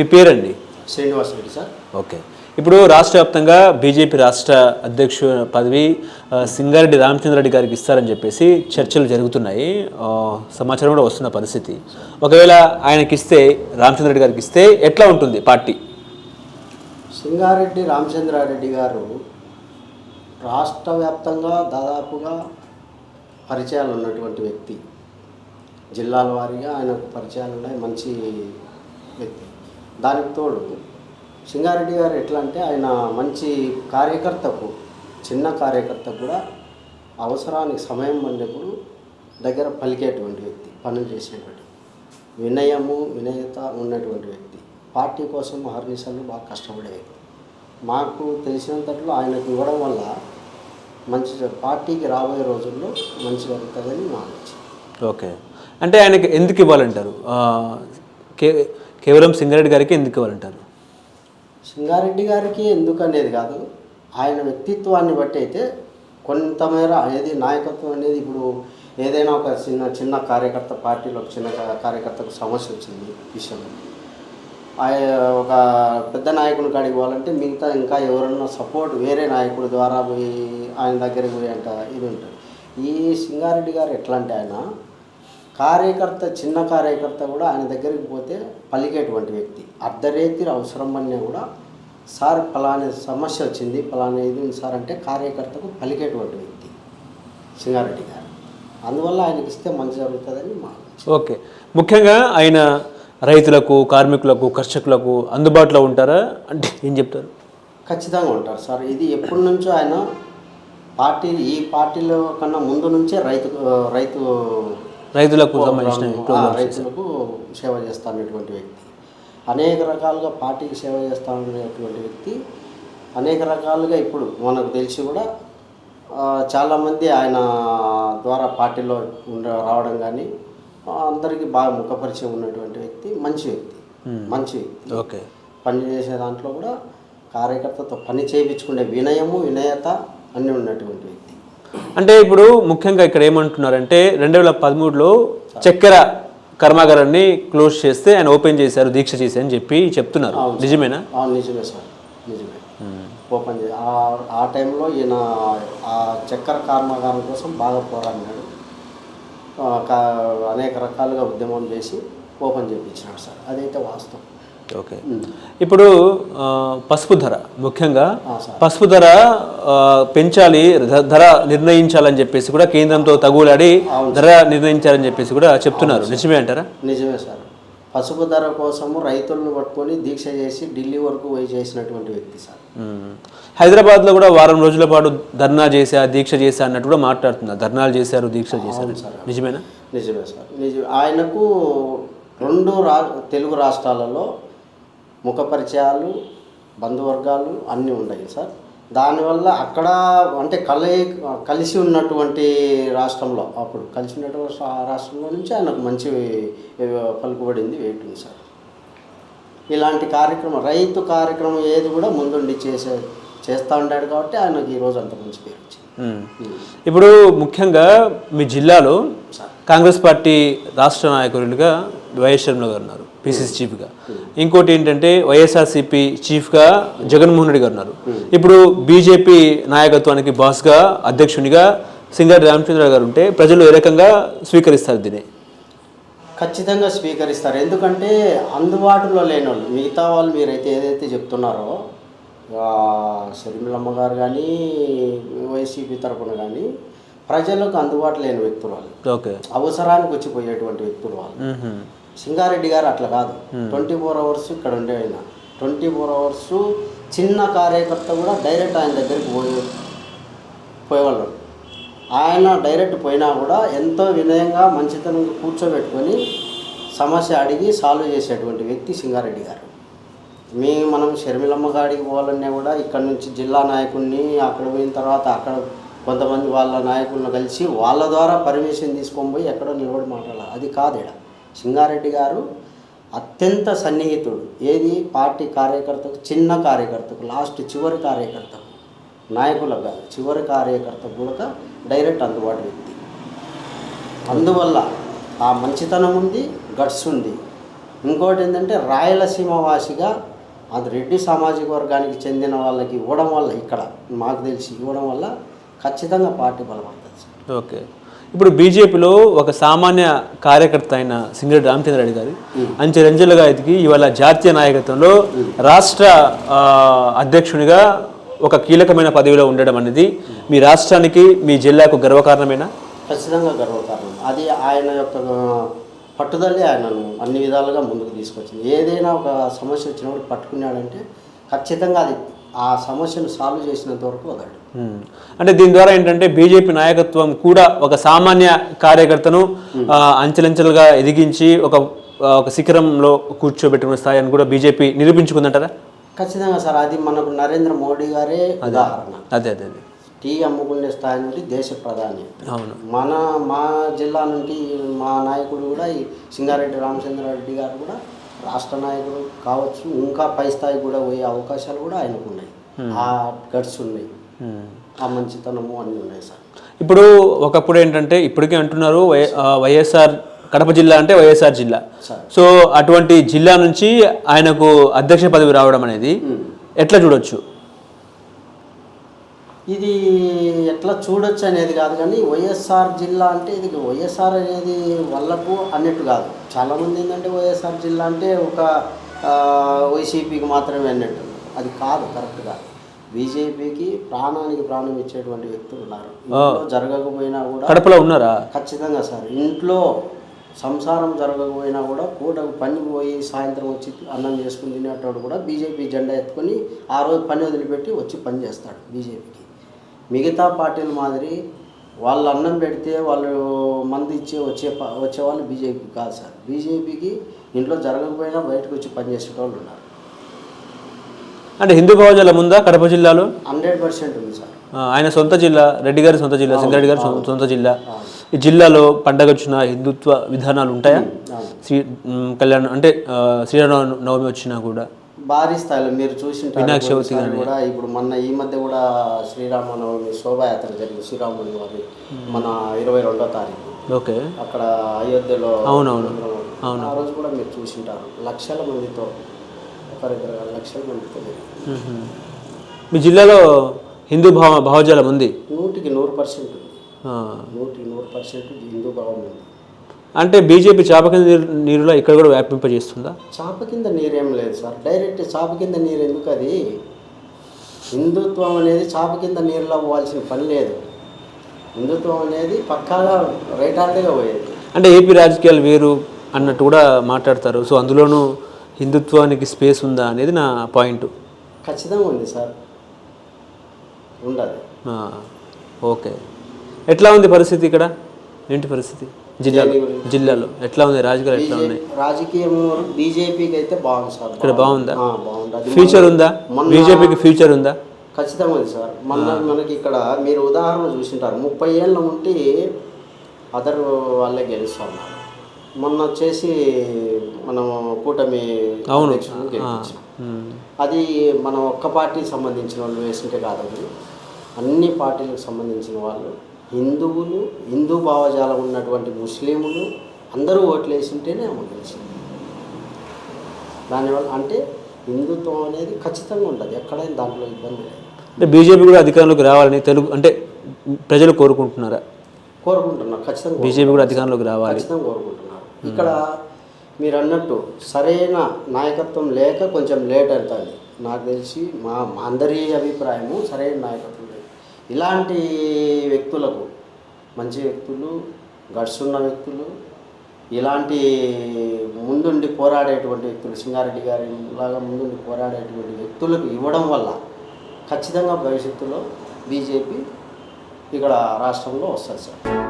మీ పేరండి? Srinivas Reddy sir. Okay. ఇప్పుడు రాష్ట్ర వ్యాప్తంగా బీజేపీ రాష్ట్ర అధ్యక్షు పదవి సింగారెడ్డి రామచంద్రరెడ్డి గారికి ఇస్తారని చెప్పేసి చర్చలు జరుగుతున్నాయి. సమాచారం కూడా వస్తున్న పరిస్థితి. ఒకవేళ ఆయనకి ఇస్తే రామచంద్రరెడ్డి గారికి ఇస్తే ఎట్లా ఉంటుంది పార్టీ? సింగారెడ్డి రామచంద్రారెడ్డి గారు రాష్ట్ర వ్యాప్తంగా దాదాపుగా పరిచయాలు ఉన్నటువంటి వ్యక్తి. జిల్లాల వారీగా ఆయనకు పరిచయాలు ఉన్నాయి. మంచి వ్యక్తి. దానికి తోడు. సింగారెడ్డి గారు ఎట్లా అంటే ఆయన మంచి కార్యకర్తకు చిన్న కార్యకర్తకు కూడా అవసరానికి సమయం పడినప్పుడు దగ్గర పలికేటువంటి వ్యక్తి పనులు చేసేటువంటి వినయము వినయత ఉన్నటువంటి వ్యక్తి. పార్టీ కోసం హర్నిసలు బాగా కష్టపడే వ్యక్తి. మాకు తెలిసినంతట్లో ఆయనకు ఇవ్వడం వల్ల మంచి పార్టీకి రాబోయే రోజుల్లో మంచి జరుగుతుందని మా ఆలోచన ఓకే. అంటే ఆయనకి ఎందుకు ఇవ్వాలంటారు? కే కేవలం సింగారెడ్డి గారికి ఎందుకు ఇవ్వాలంటారు? సింగారెడ్డి గారికి ఎందుకు అనేది కాదు. ఆయన వ్యక్తిత్వాన్ని బట్టి అయితే కొంతమేర అనేది నాయకత్వం అనేది ఇప్పుడు ఏదైనా ఒక చిన్న చిన్న కార్యకర్త పార్టీలో ఒక చిన్న కార్యకర్తకు సమస్య వచ్చింది విషయంలో. ఒక పెద్ద నాయకుని కాడికి పోవాలంటే మిగతా ఇంకా ఎవరన్నా సపోర్ట్ వేరే నాయకుడి ద్వారా పోయి ఆయన దగ్గరికి పోయి అంట ఇది ఉంటుంది. ఈ సింగారెడ్డి గారు ఎట్లా అంటే ఆయన కార్యకర్త చిన్న కార్యకర్త కూడా ఆయన దగ్గరికి పోతే పలికేటువంటి వ్యక్తి. అర్ధరేతి అవసరం అన్నా కూడా సార్ ఫలానా సమస్య వచ్చింది ఫలానా ఇది సార్ అంటే కార్యకర్తకు పలికేటువంటి వ్యక్తి సింగారెడ్డి గారు. అందువల్ల ఆయనకి ఇస్తే మంచి జరుగుతుందని మా. ఓకే. ముఖ్యంగా ఆయన రైతులకు కార్మికులకు కర్షకులకు అందుబాటులో ఉంటారా? అంటే ఏం చెప్తారు? ఖచ్చితంగా ఉంటారు సార్. ఇది ఎప్పటి నుంచో ఆయన పార్టీ ఈ పార్టీలో కన్నా ముందు నుంచే రైతు రైతు రైతులకు సంబంధించిన రైతులకు సేవ చేస్తానటువంటి వ్యక్తి. అనేక రకాలుగా పార్టీకి సేవ చేస్తానటువంటి వ్యక్తి అనేక రకాలుగా ఇప్పుడు మనకు తెలిసి కూడా చాలామంది ఆయన ద్వారా పార్టీలో ఉండ రావడం కానీ అందరికీ బాగా ముఖపరిచయం ఉన్నటువంటి వ్యక్తి మంచి వ్యక్తి. మంచి వ్యక్తి. ఓకే. పని చేసే దాంట్లో కూడా కార్యకర్తతో పని చేయించుకునే వినయము వినయత అన్నీ ఉన్నటువంటి వ్యక్తి. అంటే ఇప్పుడు ముఖ్యంగా ఇక్కడ ఏమంటున్నారంటే రెండు వేల పదమూడులో చక్కెర కర్మాగారాన్ని క్లోజ్ చేస్తే ఆయన ఓపెన్ చేశారు దీక్ష చేసి అని చెప్పి చెప్తున్నారు. నిజమేనా? నిజమే సార్. నిజమే. ఓపెన్ ఆ- టైంలో ఈయన ఆ చక్కెర కర్మాగారం కోసం బాగా పోరాడినాడు. అనేక రకాలుగా ఉద్యమం చేసి ఓపెన్ చేయించినాడు సార్. అదైతే వాస్తవం. ఓకే. ఇప్పుడు పసుపు ధర. ముఖ్యంగా సార్. పసుపు ధర పెంచాలి ధర నిర్ణయించాలని చెప్పేసి కూడా కేంద్రంతో తగులాడి ధర నిర్ణయించాలని చెప్పేసి కూడా చెప్తున్నారు. నిజమే అంటారా? నిజమే సార్. పసుపు ధర కోసము రైతులను పట్టుకొని దీక్ష చేసి ఢిల్లీ వరకు పోయి చేసినటువంటి వ్యక్తి సార్. హైదరాబాద్లో కూడా వారం రోజుల పాటు ధర్నా చేశా దీక్ష చేశా అన్నట్టు కూడా మాట్లాడుతున్నారు. ధర్నాలు చేశారు దీక్ష చేశారు. నిజమేనా? నిజమే సార్. నిజమే. ఆయనకు రెండు రా తెలుగు రాష్ట్రాలలో ముఖ పరిచయాలు బంధువర్గాలు అన్నీ ఉన్నాయి సార్. దానివల్ల అక్కడ అంటే కలయి కలిసి ఉన్నటువంటి రాష్ట్రంలో అప్పుడు కలిసి ఉన్నటువంటి రాష్ట్రంలో నుంచి ఆయనకు మంచి పలుకుబడింది వేయటం సార్. ఇలాంటి కార్యక్రమం రైతు కార్యక్రమం ఏది కూడా ముందుండి చేసే చేస్తూ ఉన్నాడు కాబట్టి ఆయనకు ఈరోజు అంత మంచి పేరు వచ్చింది. ఇప్పుడు ముఖ్యంగా మీ జిల్లాలో కాంగ్రెస్ పార్టీ రాష్ట్ర నాయకులుగా వైఎస్ షర్మిల గారు ఉన్నారు పిసిసి చీఫ్గా. ఇంకోటి ఏంటంటే వైఎస్ఆర్సీపీ చీఫ్గా జగన్మోహన్ రెడ్డి గారు ఉన్నారు. ఇప్పుడు బీజేపీ నాయకత్వానికి బాస్గా అధ్యక్షునిగా సింగారెడ్డి రామచంద్ర గారు ఉంటే ప్రజలు ఏ రకంగా స్వీకరిస్తారు దీన్ని? ఖచ్చితంగా స్వీకరిస్తారు. ఎందుకంటే అందుబాటులో లేని వాళ్ళు మిగతా వాళ్ళు మీరైతే ఏదైతే చెప్తున్నారో షర్మిలమ్మ గారు కానీ వైసీపీ తరపున కానీ ప్రజలకు అందుబాటులో లేని వ్యక్తులు వాళ్ళు. ఓకే. అవసరానికి వచ్చిపోయేటువంటి వ్యక్తులు వాళ్ళు. సింగారెడ్డి గారు అట్లా కాదు. ట్వంటీ ఫోర్ అవర్స్ ఇక్కడ ఉండే ఆయన. ట్వంటీ ఫోర్ అవర్స్ చిన్న కార్యకర్త కూడా డైరెక్ట్ ఆయన దగ్గరికి పోయే పోయేవాళ్ళు. ఆయన డైరెక్ట్ పోయినా కూడా ఎంతో వినయంగా మంచితనంగా కూర్చోబెట్టుకొని సమస్య అడిగి సాల్వ్ చేసేటువంటి వ్యక్తి సింగారెడ్డి గారు. మీ మనం షర్మిలమ్మ గాడికి పోవాలన్నా కూడా ఇక్కడ నుంచి జిల్లా నాయకుడిని అక్కడ పోయిన తర్వాత అక్కడ కొంతమంది వాళ్ళ నాయకులను కలిసి వాళ్ళ ద్వారా పర్మిషన్ తీసుకొని పోయి ఎక్కడో నిలబడి మాట్లాడాలి. అది కాదు ఈడ సింగారెడ్డి గారు అత్యంత సన్నిహితుడు. ఏది? పార్టీ కార్యకర్తకు చిన్న కార్యకర్తకు లాస్ట్ చివరి కార్యకర్తకు నాయకులకు కాదు చివరి కార్యకర్తకు కూడా డైరెక్ట్ అందుబాటు వ్యక్తి. అందువల్ల ఆ మంచితనం ఉంది గట్స్ ఉంది. ఇంకోటి ఏంటంటే రాయలసీమ వాసిగా అది రెడ్డి సామాజిక వర్గానికి చెందిన వాళ్ళకి ఇవ్వడం వల్ల ఇక్కడ మాకు తెలిసి ఇవ్వడం వల్ల ఖచ్చితంగా పార్టీ బలపడుతుంది ఓకే. ఇప్పుడు బీజేపీలో ఒక సామాన్య కార్యకర్త అయిన సింగరెడ్డి రామచంద్రారెడ్డి గారి అంచెలంచెలుగా ఎదిగి ఇవాళ జాతీయ నాయకత్వంలో రాష్ట్ర అధ్యక్షునిగా ఒక కీలకమైన పదవిలో ఉండడం అనేది మీ రాష్ట్రానికి మీ జిల్లాకు గర్వకారణమేనా? ఖచ్చితంగా గర్వకారణం. అది ఆయన యొక్క పట్టుదలే ఆయనను అన్ని విధాలుగా ముందుకు తీసుకొచ్చింది. ఏదైనా ఒక సమస్య వచ్చినప్పుడు పట్టుకున్నాడంటే ఖచ్చితంగా అది ఆ సమస్యను సాల్వ్ చేసినంత వరకు వదలడు. అంటే దీని ద్వారా ఏంటంటే బీజేపీ నాయకత్వం కూడా ఒక సామాన్య కార్యకర్తను అంచెలంచెలుగా ఎదిగించి ఒక ఒక శిఖరంలో కూర్చోబెట్టుకునే స్థాయి అని కూడా బీజేపీ నిరూపించుకుందంటారా? ఖచ్చితంగా సార్. అది మనకు నరేంద్ర మోడీ గారే ఉదాహరణ. అదే అదే అదే. టీ అమ్ముకునే స్థాయి నుండి దేశ ప్రధాని. అవును. మన మా జిల్లా నుండి మా నాయకుడు కూడా ఈ సింగారెడ్డి రామచంద్రారెడ్డి గారు కూడా రాష్ట్ర నాయకుడు కావచ్చు ఇంకా పై స్థాయికి కూడా పోయే అవకాశాలు కూడా ఆయనకు ఉన్నాయి. ఆ గట్స్ ఉన్నాయి. ఆ మంచితనము అన్నీ ఉన్నాయి సార్. ఇప్పుడు ఒకప్పుడు ఏంటంటే ఇప్పటికే అంటున్నారు వైఎస్ఆర్ కడప జిల్లా అంటే వైఎస్ఆర్ జిల్లా. సో అటువంటి జిల్లా నుంచి ఆయనకు అధ్యక్ష పదవి రావడం అనేది. ఎట్లా చూడొచ్చు? ఇది ఎట్లా చూడొచ్చు అనేది కాదు కానీ వైఎస్ఆర్ జిల్లా అంటే ఇది వైఎస్ఆర్ అనేది వాళ్ళకు అన్నట్టు కాదు. చాలామంది ఏంటంటే వైఎస్ఆర్ జిల్లా అంటే ఒక వైసీపీకి మాత్రమే అన్నట్టు. అది కాదు కరెక్ట్ కాదు. బీజేపీకి ప్రాణానికి ప్రాణం ఇచ్చేటువంటి వ్యక్తులు ఉన్నారు. జరగకపోయినా కూడా కడపలో ఉన్నారా? ఖచ్చితంగా సార్. ఇంట్లో సంసారం జరగకపోయినా కూడా పూటకు పని పోయి సాయంత్రం వచ్చి అన్నం చేసుకుని తినేటోడు కూడా బీజేపీ జెండా ఎత్తుకొని ఆ రోజు పని వదిలిపెట్టి వచ్చి పని చేస్తాడు బీజేపీకి. మిగతా పార్టీల మాదిరి వాళ్ళు అన్నం పెడితే వాళ్ళు మంది ఇచ్చి వచ్చే వచ్చేవాళ్ళు బీజేపీ కాదు సార్. బీజేపీకి ఇంట్లో జరగకపోయినా బయటకు వచ్చి పని చేసేటోళ్ళు ఉన్నారు. అంటే హిందూ భావజాలం ఉందా కడప జిల్లాలో? హండ్రెడ్ పర్సెంట్ ఉంది సార్. ఆయన సొంత జిల్లా రెడ్డి గారి సొంత జిల్లా సింగారెడ్డి గారి సొంత- జిల్లా. ఈ జిల్లాలో పండగ వచ్చిన హిందుత్వ విధానాలు ఉంటాయా. శ్రీ కళ్యాణం అంటే ఆ, శ్రీరామ నవమి వచ్చినా కూడా. భారీ స్థాయిలో మీరు కొన్నిసార్లు కూడా ఇప్పుడు మొన్న ఈ మధ్య కూడా శ్రీరామనవమి శోభాయాత్ర జరిగింది శ్రీరాముని వారి మన ఇరవై రెండో తారీఖు. ఓకే. అక్కడ అయోధ్యలో అవునవును. అవును. ఆ రోజు కూడా మీరు చూసింటారు. లక్షల మందితో ఒకరిద్దరు లక్షల మందితో. మీ జిల్లాలో హిందూ భావ భావజాలం ఉంది? నూటికి నూరు పర్సెంట్. నూటికి నూరు పర్సెంట్ హిందూ భావం ఉంది. అంటే బీజేపీ చాపక నీరు నీరులో ఇక్కడ కూడా వ్యాపింపజేస్తుందా? చాప కింద నీరేం లేదు సార్. డైరెక్ట్ చాప కింద నీరు ఎందుకు అది? హిందుత్వం అనేది చాప కింద నీరులో పోవాల్సిన పని లేదు. హిందుత్వం అనేది పక్కాగా రైట్ హ్యాండ్గా పోయేది. అంటే ఏపీ రాజకీయాలు వేరు అన్నట్టు కూడా మాట్లాడతారు. సో అందులోనూ హిందుత్వానికి స్పేస్ ఉందా అనేది నా పాయింట్. ఖచ్చితంగా ఉంది సార్. ఉండదు. ఓకే. ఎట్లా ఉంది పరిస్థితి ఇక్కడ? ఏంటి పరిస్థితి? జిల్లాలో. జిల్లాలో. ఎట్లా ఉంది? రాజకీయాలు ఎట్లా ఉన్నాయి? రాజకీయం బీజేపీకి అయితే బాగుంది సార్. ఇక్కడ బాగుందా? అది ఫ్యూచర్ ఉందా? బీజేపీకి ఫ్యూచర్ ఉందా? ఖచ్చితంగా ఉంది సార్. మన మనకి ఇక్కడ మీరు ఉదాహరణ చూసింటారు. ముప్పై ఏళ్ళ ఉంటే అదర్ వాళ్ళే గెలుస్తూ ఉన్నారు మొన్న వచ్చేసి మనం కూటమి అవును. అది మనం ఒక్క పార్టీకి సంబంధించిన వాళ్ళు వేసింటే కాదండి అన్ని పార్టీలకు సంబంధించిన వాళ్ళు హిందువులు హిందూ భావజాలం ఉన్నటువంటి ముస్లింలు అందరూ ఓట్లు వేసింటేనే ఆమె గెలిచింది దానివల్ల అంటే హిందుత్వం అనేది ఖచ్చితంగా ఉంటుంది ఎక్కడైనా దాంట్లో ఇబ్బంది లేదు. అంటే బీజేపీ కూడా అధికారంలోకి రావాలని తెలుగు అంటే ప్రజలు కోరుకుంటున్నారా? కోరుకుంటున్నారు ఖచ్చితంగా బీజేపీ కూడా అధికారంలోకి రావాలి. ఖచ్చితంగా కోరుకుంటున్నారు. ఇక్కడ మీరు అన్నట్టు సరైన నాయకత్వం లేక కొంచెం లేట్ అవుతుంది. నాకు తెలిసి మా మా అందరి అభిప్రాయము సరైన నాయకత్వం ఇలాంటి వ్యక్తులకు మంచి వ్యక్తులు గట్స్ ఉన్న వ్యక్తులు ఇలాంటి ముందుండి పోరాడేటువంటి వ్యక్తులు సింగారెడ్డి గారి లాగా ముందుండి పోరాడేటువంటి వ్యక్తులకు ఇవ్వడం వల్ల ఖచ్చితంగా భవిష్యత్తులో బీజేపీ ఇక్కడ రాష్ట్రంలో వస్తుంది సార్.